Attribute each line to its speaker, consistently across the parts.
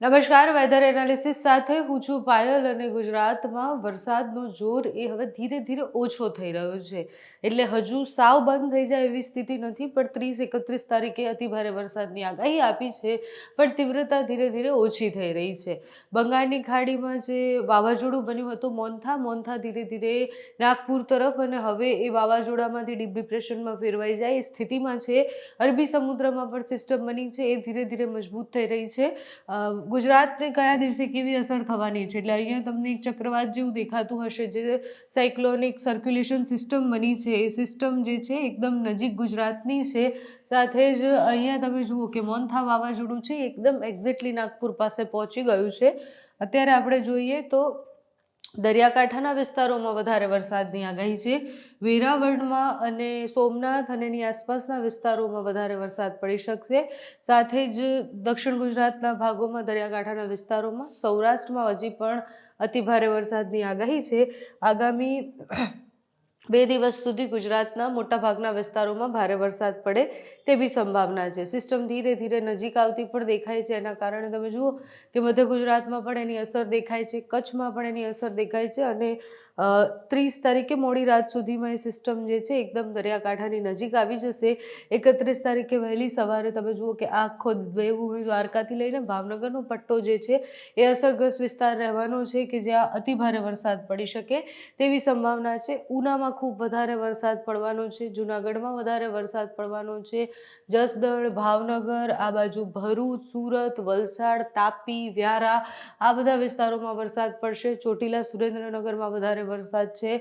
Speaker 1: નમસ્કાર weather analysis સાથે હું છું પાયલ અને ગુજરાતમાં વરસાદનો જોર એ હવે ધીરે ધીરે ઓછો થઈ રહ્યો છે. એટલે હજુ સાવ બંધ થઈ જાય એવી સ્થિતિ નથી, પણ ત્રીસ એકત્રીસ તારીખે અતિભારે વરસાદની આગાહી આપી છે, પણ તીવ્રતા ધીરે ધીરે ઓછી થઈ રહી છે. બંગાળની ખાડીમાં જે વાવાઝોડું બન્યું હતું, મોન્થા મોન્થા ધીરે ધીરે નાગપુર તરફ અને હવે એ વાવાઝોડામાંથી ડીપ ડિપ્રેશનમાં ફેરવાઈ જાય એ સ્થિતિમાં છે. અરબી સમુદ્રમાં પણ સિસ્ટમ બની છે, એ ધીરે ધીરે મજબૂત થઈ રહી છે. ગુજરાતને કયા દિવસે કેવી અસર થવાની છે? એટલે અહીંયા તમને એક ચક્રવાત જેવું દેખાતું હશે જે સાયક્લોનિક સર્ક્યુલેશન સિસ્ટમ બની છે. એ સિસ્ટમ જે છે એકદમ નજીક ગુજરાતની છે. સાથે જ અહીંયા તમે જુઓ કે મોન્થા વાવાઝોડું છે એકદમ એક્ઝેક્ટલી નાગપુર પાસે પહોંચી ગયું છે. અત્યારે આપણે જોઈએ તો દરિયાકાંઠાના વિસ્તારોમાં વધારે વરસાદની આગાહી છે. વેરાવળમાં અને સોમનાથ અને એની આસપાસના વિસ્તારોમાં વધારે વરસાદ પડી શકશે. સાથે જ દક્ષિણ ગુજરાતના ભાગોમાં દરિયાકાંઠાના વિસ્તારોમાં સૌરાષ્ટ્રમાં હજી પણ અતિભારે વરસાદની આગાહી છે. આગામી બે દિવસ સુધી ગુજરાતના મોટાભાગના વિસ્તારોમાં ભારે વરસાદ પડે તેવી સંભાવના છે. સિસ્ટમ ધીરે ધીરે નજીક આવતી પણ દેખાય છે. એના કારણે તમે જુઓ કે મધ્ય ગુજરાતમાં પણ એની અસર દેખાય છે. કચ્છમાં પણ એની અસર દેખાય છે અને ત્રીસ તારીખે મોડી રાત સુધીમાં એ સિસ્ટમ જે છે એકદમ દરિયાકાંઠાની નજીક આવી જશે. એકત્રીસ તારીખે વહેલી સવારે તમે જુઓ કે આખો દેવભૂમિ દ્વારકાથી લઈને ભાવનગરનો પટ્ટો જે છે એ અસરગ્રસ્ત વિસ્તાર રહેવાનો છે કે જ્યાં અતિભારે વરસાદ પડી શકે તેવી સંભાવના છે. ઉનામાં ખૂબ વધારે વરસાદ પડવાનો છે, જુનાગઢમાં વધારે વરસાદ પડવાનો છે. જસદણ, ભાવનગર, આ બાજુ ભરૂચ, સુરત, વલસાડ, તાપી, વ્યારા, આ બધા વિસ્તારોમાં વરસાદ પડશે. ચોટીલા, સુરેન્દ્રનગરમાં વધારે વરસાદ છે.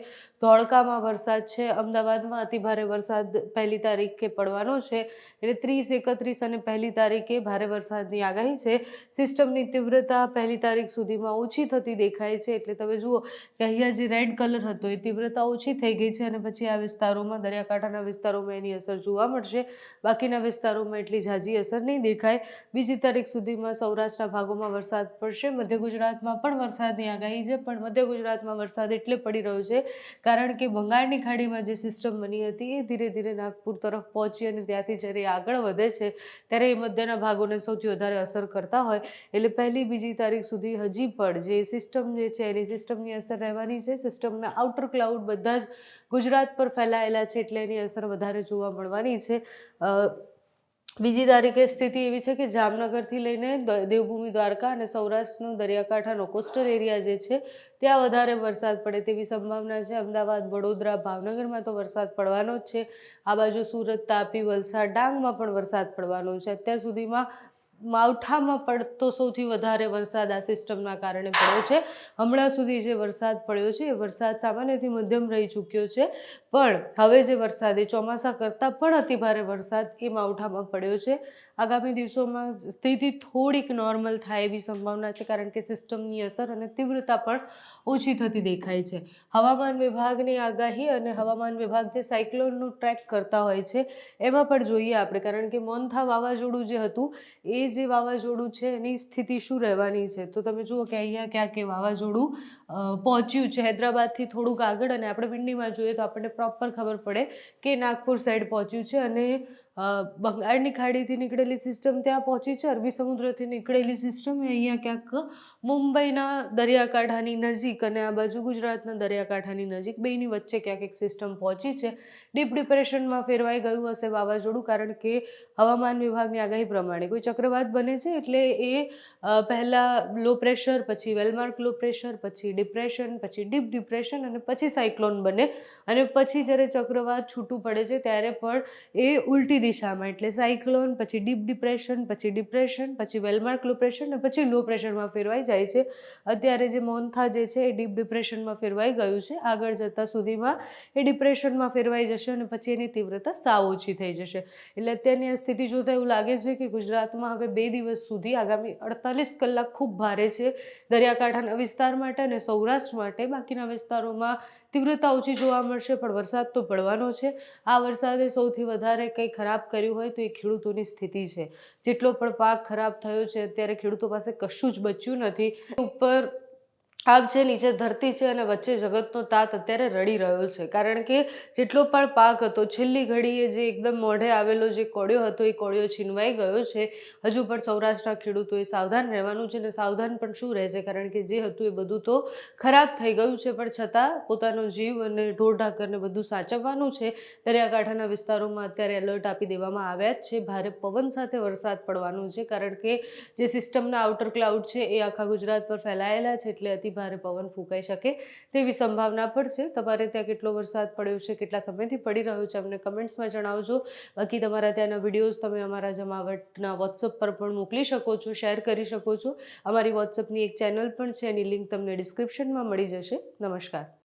Speaker 1: ધોળકામાં વરસાદ છે. અમદાવાદમાં અતિભારે વરસાદ પહેલી તારીખે પડવાનો છે. એટલે ત્રીસ, એકત્રીસ અને પહેલી તારીખે ભારે વરસાદની આગાહી છે. સિસ્ટમની તીવ્રતા પહેલી તારીખ સુધીમાં ઓછી થતી દેખાય છે. એટલે તમે જુઓ કે અહીંયા જે રેડ કલર હતો, એ તીવ્રતા ઓછી થઈ ગઈ છે અને પછી આ વિસ્તારોમાં, દરિયાકાંઠાના વિસ્તારોમાં એની અસર જોવા મળશે. બાકીના વિસ્તારોમાં એટલી ઝાઝી અસર નહીં દેખાય. બીજી તારીખ સુધીમાં સૌરાષ્ટ્રના ભાગોમાં વરસાદ પડશે. મધ્ય ગુજરાતમાં પણ વરસાદની આગાહી છે, પણ મધ્ય ગુજરાતમાં વરસાદ એટલે પડી રહ્યો છે. કારણ કે બંગાળની ખાડીમાં જે સિસ્ટમ બની હતી એ ધીરે ધીરે નાગપુર તરફ પહોંચી અને ત્યાંથી જ્યારે આગળ વધે છે, ત્યારે એ મધ્યના ભાગોને સૌથી વધારે અસર કરતા હોય. એટલે પહેલી બીજી તારીખ સુધી હજી પણ જે સિસ્ટમ જે છે, એની સિસ્ટમની અસર રહેવાની છે. સિસ્ટમના આઉટર ક્લાઉડ બધા જ ગુજરાત પર ફેલાયેલા છે એટલે એની અસર વધારે જોવા મળવાની છે. બીજી તારીખે સ્થિતિ એવી છે કે જામનગરથી લઈને દેવભૂમિ દ્વારકા અને સૌરાષ્ટ્રનો દરિયાકાંઠાનો કોસ્ટલ એરિયા જે છે ત્યાં વધારે વરસાદ પડે તેવી સંભાવના છે. અમદાવાદ, વડોદરા, ભાવનગરમાં તો વરસાદ પડવાનો જ છે. આ બાજુ સુરત, તાપી, વલસાડ, ડાંગમાં પણ વરસાદ પડવાનો છે. અત્યાર સુધીમાં માવઠામાં પડતો સૌથી વધારે વરસાદ આ સિસ્ટમના કારણે પડ્યો છે. હમણાં સુધી જે વરસાદ પડ્યો છે, એ વરસાદ સામાન્યથી મધ્યમ રહી ચૂક્યો છે. પણ હવે જે વરસાદ, એ ચોમાસા કરતાં પણ અતિભારે વરસાદ એ માવઠામાં પડ્યો છે. આગામી દિવસોમાં સ્થિતિ થોડીક નોર્મલ થાય એવી સંભાવના છે, કારણ કે સિસ્ટમની અસર અને તીવ્રતા પણ ઓછી થતી દેખાય છે. હવામાન વિભાગની આગાહી અને હવામાન વિભાગ જે સાયક્લોનનું ટ્રેક કરતા હોય છે, એમાં પણ જોઈએ આપણે, કારણ કે મોન્થા વાવાઝોડું જે હતું, એ જે વાવાઝોડું છે, એની સ્થિતિ શું રહેવાની છે? તો તમે જુઓ કે અહીંયા ક્યાંક એ વાવાઝોડું પહોંચ્યું છે. હૈદરાબાદથી થોડુંક આગળ અને આપણે વિંડીમાં જોઈએ તો આપણને પ્રોપર ખબર પડે કે નાગપુર સાઈડ પહોંચ્યું છે અને બંગાળની ખાડીથી નીકળેલી સિસ્ટમ ત્યાં પહોંચી છે, અરબી સમુદ્રથી નીકળેલી સિસ્ટમ એ અહીંયા ક્યાંક મુંબઈના દરિયાકાંઠાની નજીક અને આ બાજુ ગુજરાતના દરિયાકાંઠાની નજીક બેની વચ્ચે ક્યાંક એક સિસ્ટમ પહોંચી છે. ડીપ ડિપ્રેશનમાં ફેરવાઈ ગયું હશે વાવાઝોડું, કારણ કે હવામાન વિભાગની આગાહી પ્રમાણે કોઈ ચક્રવાત બને છે એટલે એ પહેલાં લો પ્રેશર પછી વેલમાર્ક લો પ્રેશર પછી ડિપ્રેશન પછી ડીપ ડિપ્રેશન અને પછી સાયક્લોન બને. અને પછી જ્યારે ચક્રવાત છૂટું પડે છે ત્યારે પણ એ ઉલટી દિશામાં. એટલે સાયક્લોન, પછી ડીપ ડિપ્રેશન, પછી ડિપ્રેશન, પછી વેલમાર્ક લો પ્રેશર અને પછી લો પ્રેશરમાં ફેરવાઈ જાય છે. અત્યારે જે મોન્થા જે છે એ ડીપ ડિપ્રેશનમાં ફેરવાઈ ગયું છે. આગળ જતાં સુધીમાં એ ડિપ્રેશનમાં ફેરવાઈ જશે અને પછી એની તીવ્રતા સાવ ઓછી થઈ જશે. એટલે અત્યારની આ સ્થિતિ જોતાં એવું લાગે છે કે ગુજરાતમાં હવે બે દિવસ સુધી આગામી અડતાલીસ કલાક ખૂબ ભારે છે. દરિયાકાંઠાના વિસ્તાર માટે અને સૌરાષ્ટ્ર માટે. બાકીના વિસ્તારોમાં તીવ્રતા ઓછી જોવા મળશે, પણ વરસાદ તો પડવાનો છે. આ વરસાદે સૌથી વધારે કંઈ ખરાબ કર્યું હોય તો એ ખેડૂતોની સ્થિતિ છે. જેટલો પણ પાક ખરાબ થયો છે, અત્યારે ખેડૂતો પાસે કશું જ બચ્યું નથી. ઉપર આપ છે નીચે ધરતી છે અને વચ્ચે જગતનો તાત અત્યારે રડી રહ્યો છે. કારણ કે જેટલો પણ પાક હતો, છેલ્લી ઘડીએ જે એકદમ મોઢે આવેલો જે કોળિયો હતો, એ કોળિયો છીનવાઈ ગયો છે. હજુ પણ સૌરાષ્ટ્રના ખેડૂતોએ સાવધાન રહેવાનું છે અને સાવધાન પણ શું રહેશે કારણ કે જે હતું એ બધું તો ખરાબ થઈ ગયું છે. પણ છતાં પોતાનો જીવ અને ઢોર ઢાકરને બધું સાચવવાનું છે. દરિયાકાંઠાના વિસ્તારોમાં અત્યારે એલર્ટ આપી દેવામાં આવ્યા જ છે. ભારે પવન સાથે વરસાદ પડવાનો છે. કારણ કે જે સિસ્ટમના આઉટર ક્લાઉડ છે એ આખા ગુજરાત પર ફેલાયેલા છે. એટલે ભારે પવન ફૂંકાઈ શકે તેવી સંભાવના પણ છે. તમારે ત્યાં કેટલો વરસાદ પડ્યો છે, કેટલા સમયથી પડી રહ્યો છે, અમને કમેન્ટ્સમાં જણાવજો. બાકી તમારા ત્યાંના વિડીયોઝ તમે અમારા જમાવટના વોટ્સઅપ પર પણ મોકલી શકો છો, શેર કરી શકો છો. અમારી વોટ્સઅપની એક ચેનલ પણ છે, એની લિંક તમને ડિસ્ક્રિપ્શનમાં મળી જશે. નમસ્કાર.